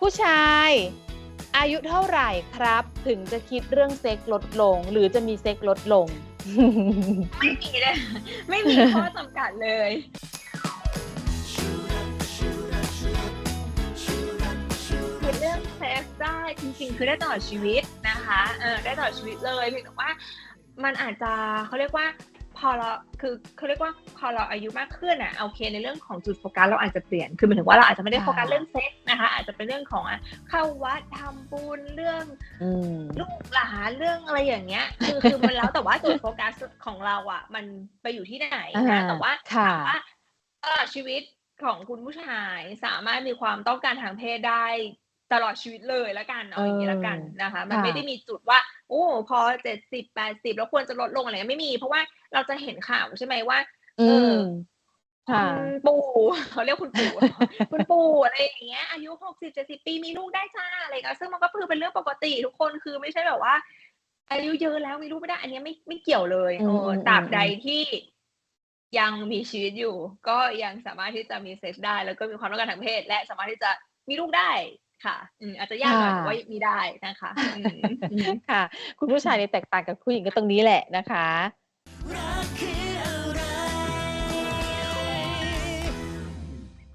ผู้ชายอายุเท่าไหร่ครับ ถึงจะคิดเรื่องเซ็กลดลง หรือจะมีเซ็กลดลง ไม่มีเลย ไม่มีข้อจำกัดเลย คือเรื่องเซ็กซ์ได้จริงๆ คือได้ตลอดชีวิตนะคะ เออได้ตลอดชีวิตเลยเพียงแต่ว่ามันอาจจะเขาเรียกว่า อเราคือเขาเรียกว่าพอเราอายุมากขึ้นอะโอเคในเรื่องของจุดโฟกัสเราอาจจะเปลี่ยนคือหมายถึงว่าเราอาจจะไม่ได้โฟกัสค่ะเรื่องเซ็กส์นะคะ อาจจะเป็นเรื่องของอะเข้าวัดทำบุญเรื่องอืมลูกหลานเรื่องอะไรอย่างเงี้ย คือคือมันแล้วแต่ว่าจุดโฟกัสของเราอะ มันไปอยู่ที่ไหนอ่านะแต่ว่าค่ะถามว่าตลอดชีวิตของคุณผู้ชายสามารถมีความต้องการทางเพศได้ ตลอดชีวิตเลยละกันเอาอย่างนี้ละกันนะคะ มันค่ะไม่ได้มีจุดว่า โอ้พอเจ็ดสิบแปดสิบแล้วควรจะลดลงอะไรเงี้ยไม่มี เพราะว่าเราจะเห็นข่าวใช่ไหมว่าอืเอมอค่ะคุณปู่เขาเรียกคุณปู่คุณปู่อะไรอย่างเงี้ยอายุหกสิบเจ็ดสิบปีมีลูกได้จ้าอะไรเงี้ยซึ่งมันก็คือเป็นเรื่องปกติทุกคนคือไม่ใช่แบบว่า อายุเยอะแล้วมีลูกไม่ได้ อันเนี้ยไม่ไม่เกี่ยวเลยอืมเอออมตราบอืมใดที่ยังมีชีวิตอยู่ ก็ยังสามารถที่จะมีเซ็กซ์ได้ แล้วก็มีความต้องการทางเพศ และสามารถที่จะมีลูกได้ ค่ะอืมอาจจะยากหน่อยแต่ว่ามีได้นะคะอืมอืมค่ะ คุณผู้ชายเนี่ยแตกต่างกับผู้หญิงก็ตรงนี้แหละนะคะ